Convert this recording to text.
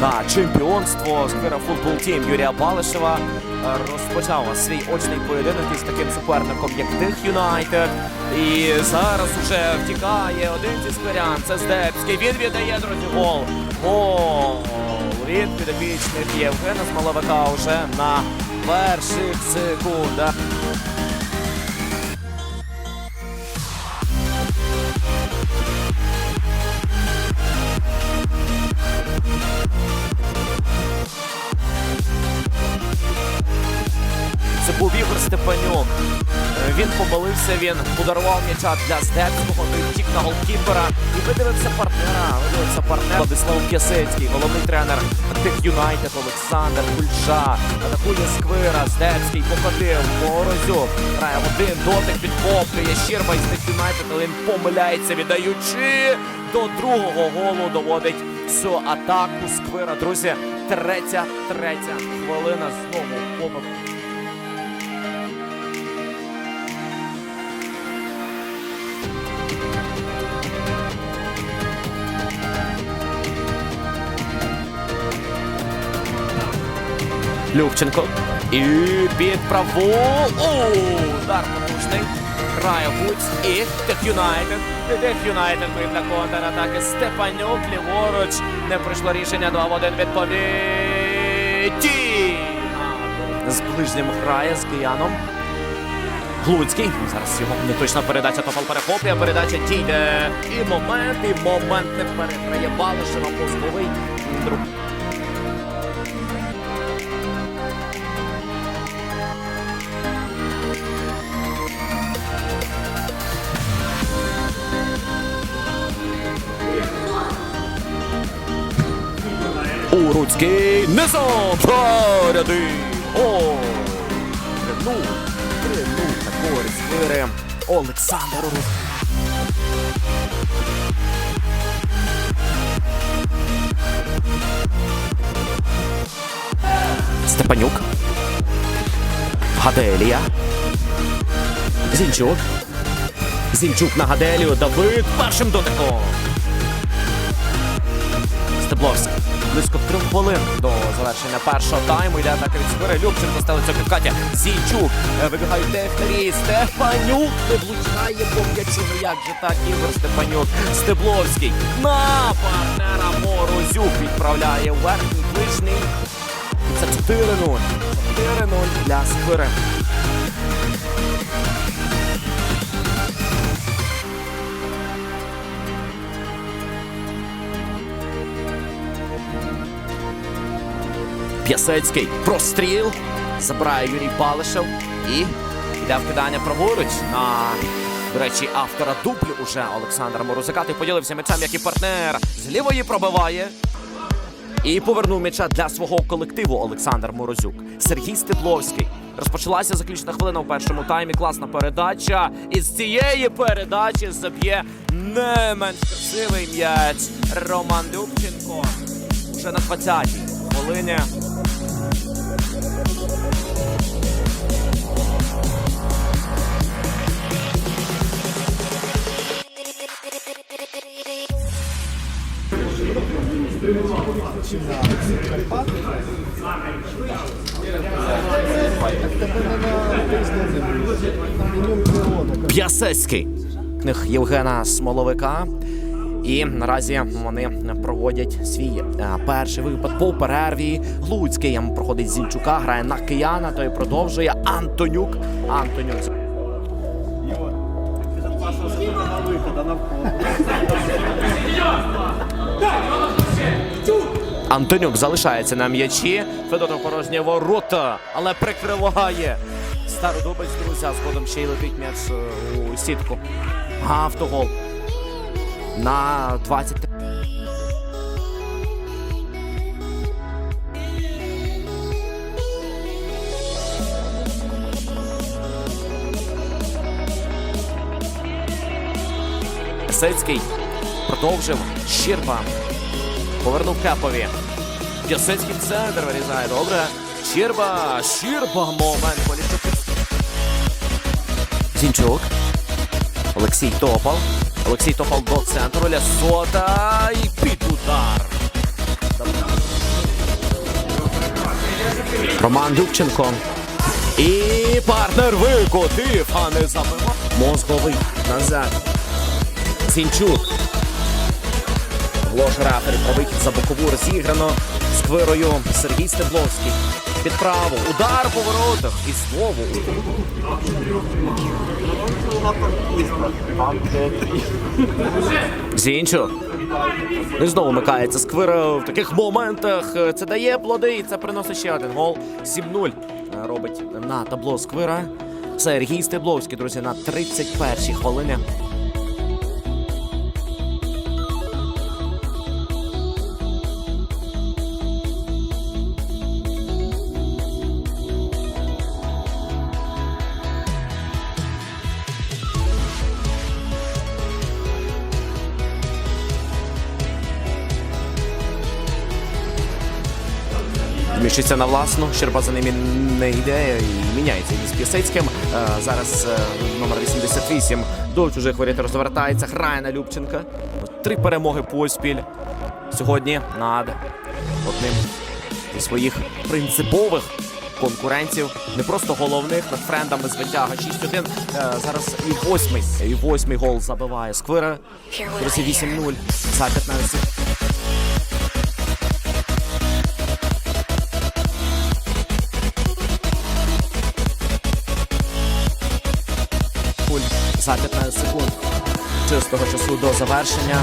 на чемпіонство Сквера футбол тім Юрія Балишева е, розпочав свій очний поєдинок із таким суперником, як Тих Юнайтед. І зараз уже втікає один зі скверян. Це Здебський. Він віддає друзі гол. Гол від підопічних Євгена Смоловика уже на перших секундах. Ігор Степанюк. Він помилився, він подарував м'яча для Здебського, той втік на голкіпера і видивився партнера. Видивився партнер Владислав П'ясецький, головний тренер тих Юнайтед Олександр Кульша. Атакує Сквира, Здебський покотив, Морозюк. Грає один дотик, підхоплює Щірба із тих Юнайтед, але він помиляється, віддаючи до другого голу доводить всю атаку Сквира. Друзі, третя, третя хвилина знову помилка. Любченко. І під праву. О, удар. Грає Гуць і Тех Юнайтед. Тех Юнайтед бив на контратаки. Степанюк ліворуч. Не пройшло рішення 2 в 1 відповіді. З ближнім грає з кияном. Глуцький. Зараз його неточна передача. Топал перехоплює. Передача дійде. І момент, і момент не переграє Балишева. Мозковий. Друг. Уруцький низом поряди. О! Тринув, тринув на користь вири Олександр Уруцький. Степанюк. Гаделія. Зінчук. Зінчук на Гаделію. Давид першим дотиком. Стебловський. Близько трьох хвилин до завершення першого тайму. Йде атака від Сквери. Любченко ставиться в підкаті. Зінчук. Е, Степанюк не влучає по м'ячу. Ну як же так, Ігор Степанюк. Стебловський. На партнера Морозюк відправляє верхній ближній. Це 4-0. 4-0 для Сквери. П'ясецький простріл. Забирає Юрій Балишев і йде вкидання праворуч на, до речі, автора дублю уже Олександра Морозика. Той поділився м'ячем, як і партнер. З лівої пробиває. І повернув м'яча для свого колективу Олександр Морозюк. Сергій Стебловський. Розпочалася заключна хвилина в першому таймі. Класна передача. І з цієї передачі заб'є не менш красивий м'яч Роман Любченко. Уже на 20-й хвилині. П'ясецький. Книг Євгена Смоловика. І наразі вони проводять свій е, перший випад по перерві. Глуцький проходить Зінчука, грає на кияна, той продовжує Антонюк. Антонюк. Антонюк залишається на м'ячі. Федотов порожні ворота, але прикриває. Стародубець, друзі, згодом ще й летить м'яч е, у сітку. Автогол. На 20. Пісецький продовжив Щірба. Повернув Кепові. Пісецький центр вирізає. Добре. Щірба. Щірба. Момент. Поліщук. Зінчук. Олексій Топал. Олексій Топал до центру. Лясота. І під удар. Роман Любченко. І партнер викотив, а не забивав. Мозговий назад. Зінчук. Глош Рафер про за бокову розіграно сквирою Сергій Стебловський. Під праву. Удар по воротах. І знову. Зінчук. І знову микається сквира в таких моментах. Це дає плоди і це приносить ще один гол. 7-0 робить на табло сквира. Сергій Стебловський, друзі, на 31-й хвилині. Вміщується на власну. Щерба за ними не йде і міняється із Пісецьким. Е, Зараз е, номер 88 до чужих воріт розвертається. Грає на Любченка. Три перемоги поспіль сьогодні над одним зі своїх принципових конкурентів. Не просто головних над френдами з витяга 6-1. Е, Зараз і восьмий, і восьмий гол забиває Сквира. Друзі, 8-0 за 15 за 15 секунд чистого часу до завершення.